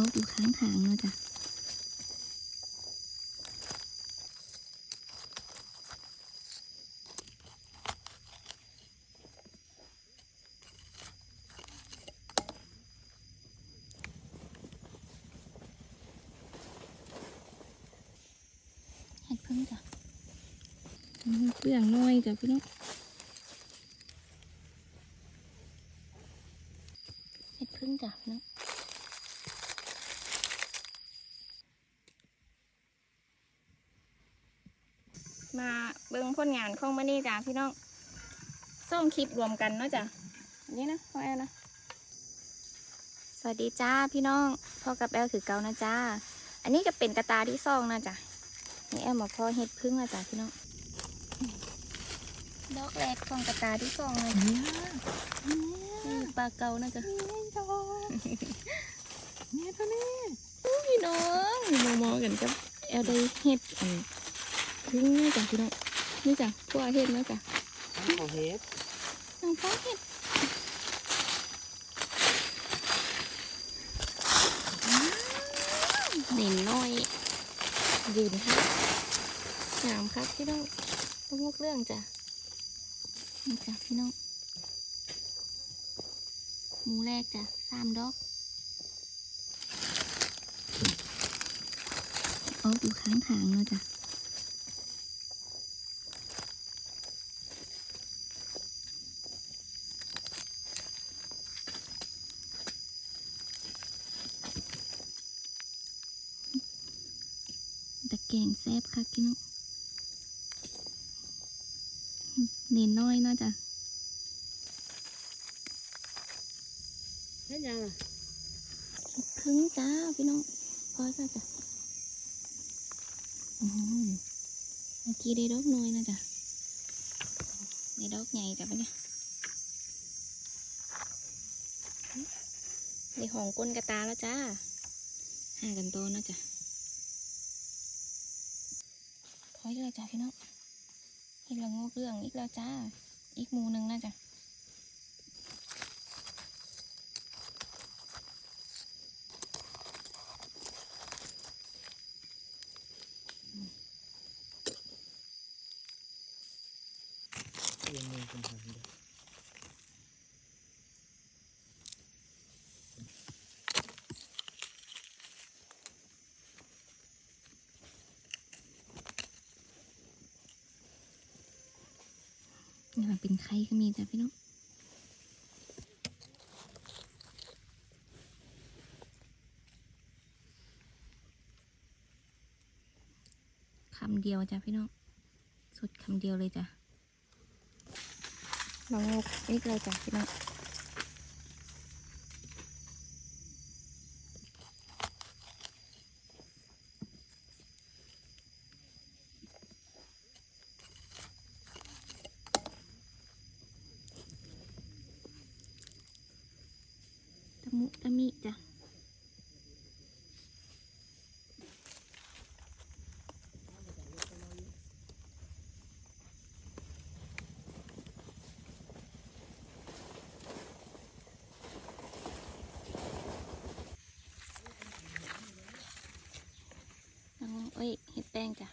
ออกอยู่ข้างทางเนาะจ้ะเห็ดพึ่งจ้ะอืมเปลืองน้อยจ้ะพี่น้องเห็ดพึ่งจ้ะพี่น้อง มาเบิ่งผลงานของมันนี่จ้ะพี่น้องส่งคลิปรวมกันเนาะจ้ะอันนี่นะพ่อแอลนะสวัสดีจ้าพี่น้องพ่อกับแอลคือเกานะจ้า อันนี้ก็เป็นกระตาที่ซองนะจ้ะนี่แอลมาพ่อเห็ดพึ่งนะจ้ะพี่น้องดอกแรกของกระตาที่ซองเลยนี่ปลาเกานะจ้ะเนี่ยตัวนี้พี่น้องมองมองกันกับแอลได้เห็ด อันพึ่งนะจ้ะพี่น้องนี่จ้ะพวกเห็ดนะจ้ะขอเฮ็ดนางฟ้าเห็ดเด่นน้อยยืนครับงามครับพี่น้องต้องงกเรื่องจ้ะนี่จ้ะพี่น้องหมูแรกจ้ะสามดอกออกอยู่ข้างทางเนาะจ้ะ แกรงแซบค่ะพี่น้องเน้นน้อยเนาะจ้ะเฮ็ดยังล่ะพึ่งจ้าพี่น้องพอจ้ะจ้ะอืมเมื่อกี้ได้ดอกน้อยนะจ้ะได้ดอกใหญ่จ้ะปะเนี่ยได้หองก้นกระตาแล้วจ้าหากันโตนะจ้ะพ อยแล้วจ้าพี่น้องเห็นละโงกเรื่องอีกแล้วจ้า อีกมูหนึ่งนะจ้ะ เรียนมือคนทำเด้อ นี่มันเป็นไข่ก็มีจ้ะพี่น้องคำเดียวจ้ะพี่น้องสุดคำเดียวเลยจ้ะลองงกนี่เลยจ้ะพี่น้อง ตะมุตะมิจ้ะ แล้วก็เอ้ยเห็ดแป้งจ้ะ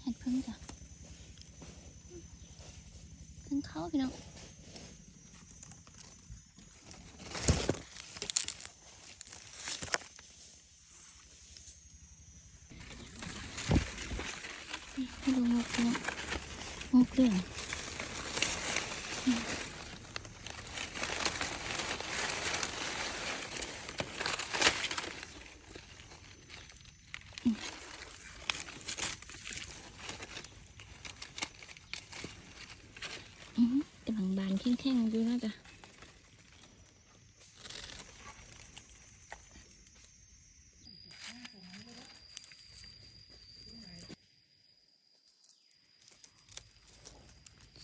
เห็ดพึ่งจ้ะพึ่งเข้าพี่น้องให้ดูงกเนาะงกเรื่องอืมกำลังบาน แข็งๆอยู่นะจ๊ะ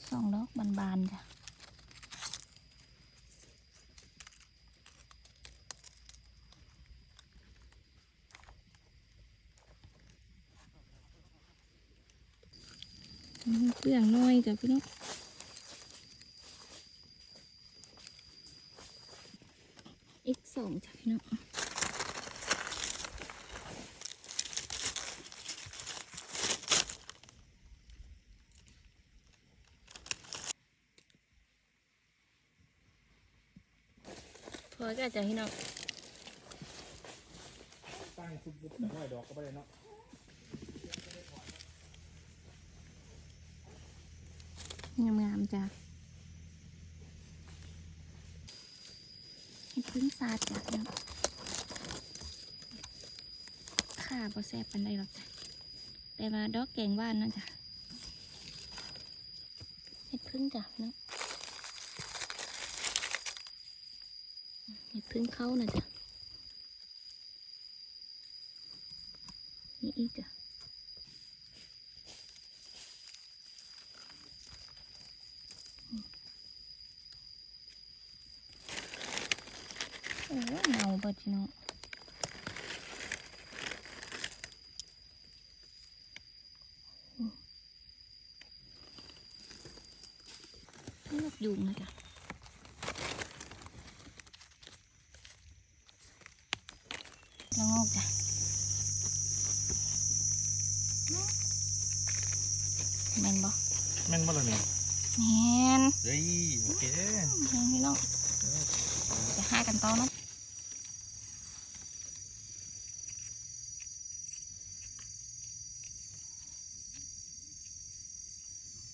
สองดอกบานๆจ้ะเปลืองน้อยจ้ะพี่น้อง อีกสองจ้ะพี่น้อง พอก็จะพี่น้องตั้งคุบๆแต่ห้อยดอกก็ไม่ได้เนาะงามๆจ้ะเห็ดพึ่งซาดจ้ะพี่น้องข้าบ่แซ่บปันใดหรอกจ้ะแต่ว่าดอกแกงว่านเนาะจ้ะเห็ดพึ่งจ้ะพี่น้อง เห็ดพึ่งเข้านะจ้ะนี่อีกจ้ะโอ้เมาเบิดพี่น้องอืมลูกยุงนะจ๊ะแล้วงอกจ้ะแมนบ่แม่นบ่ล่ะเนี่ยแมนเฮ้ยโอเคแมนพี่น้องจะหากันต่อเนาะ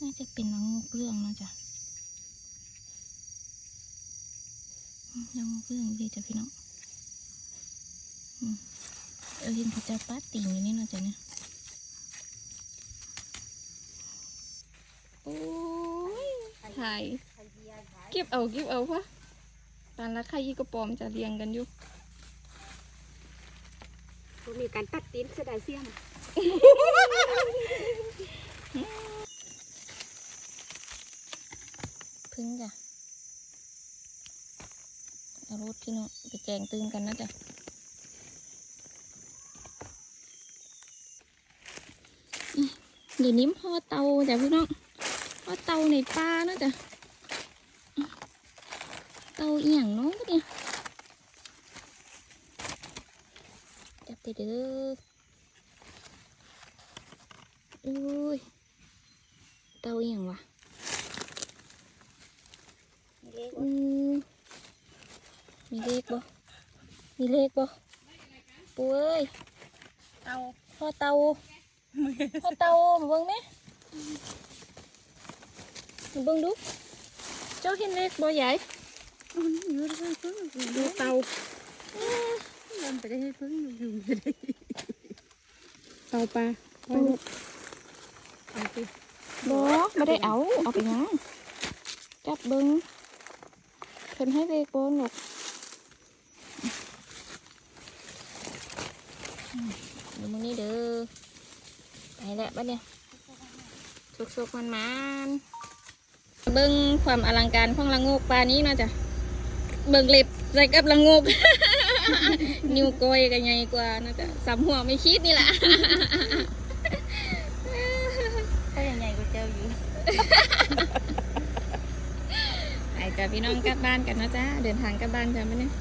น่าจะเป็นละงูเรื่องนะจ๊ะอืมละงูเรื่องดีจ้ะพี่น้องอืม เออเห็นเขาจะป้าติ่งอยู่นี่เนาะจ๊ะเนี่ยโอ้ยถ่ายเก็บเอาเก็บเอาพะตานละไข่ยี่กระปอมจะเรียงกันอยู่มีการตัดตีนเสียดายเสียมพึ่งจ้ะเอารถพี่น้องไปแกงตื่นกันนะจ๊ะ มเดี๋ยวนี้พ่อเตาจ้ะพี่น้องพ่อเตาในป่านะจ๊ะอืมเตาเอียงเน้องก็เนี่ยจับไปเด้ออุ้ยเตาเอียงวะอืมมีเลขบ่มีเลขบ่ปุ้ยเตาพ่อเตา พ่อเตามาเบิ่งไหมมาเบิ่งดูเจ้าเห็นเลขบ่ใหญ่อยู่ด้วยพึ่งดูเตามันไปได้ให้พึ่งอยู่ไม่ได้เตาปลาเอาเอาสิบ่ไม่ได้เอาเอาไปหยังจับเบิ่งเพิ่นให้เลขบ่หนกอืมเดี๋ยวมึงนี่เด้อ ไปแล้วบัดเนี่ยสุกๆมันมันๆเบิ่งความอลังการของละโงกปลานี้เนาะจ้ะเบิ่งเล็บใส่กับละโงกนิ้วก้อยกันใหญ่กว่าเนาะจ้ะสามหัวไม่คิดนี่แหละก็ยังไงก็เจ้าอยู่ไปกับพี่น้องกลับบ้านกันเนาะจ้าเดินทางกลับบ้านกันไหมเนี่ย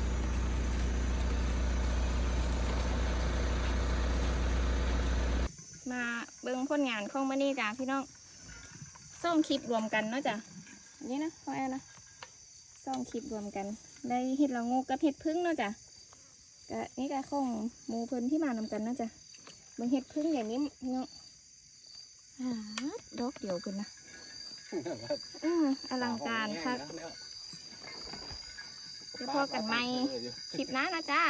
มาเบิ่งผ ลงานของมื่อนี้จ้าพี่น้องส่งคลิปรวมกันเนาะจ้ะนี่นะพ่อแอนนะส่งคลิปรวมกัน ได้เห็ดละงูกับเห็ดพึ่งเนาะจ้ะก็นี่ก็ของหมูเพิ่นที่มานำกันเนาะจ้ะเบิ่งเห็ดพึ่งอย่างนี้พี่น้องอ่าดอกเดียวกันนะอืออลังการค่ะเดี๋ยวพอกันไหมคลิปน้านะจ้า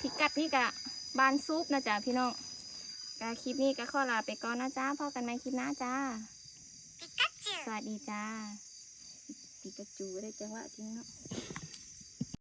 พิกัดนี่กะบานซุปนะจ๊ะพี่น้อง กะคลิปนี้ก็ขอลาไปก่อนนะจ้าพอกันไหมคลิปหน้าจ้าปิกัจูสวัสดีจ้า ปิกาจูได้จังหวะจริงเนาะ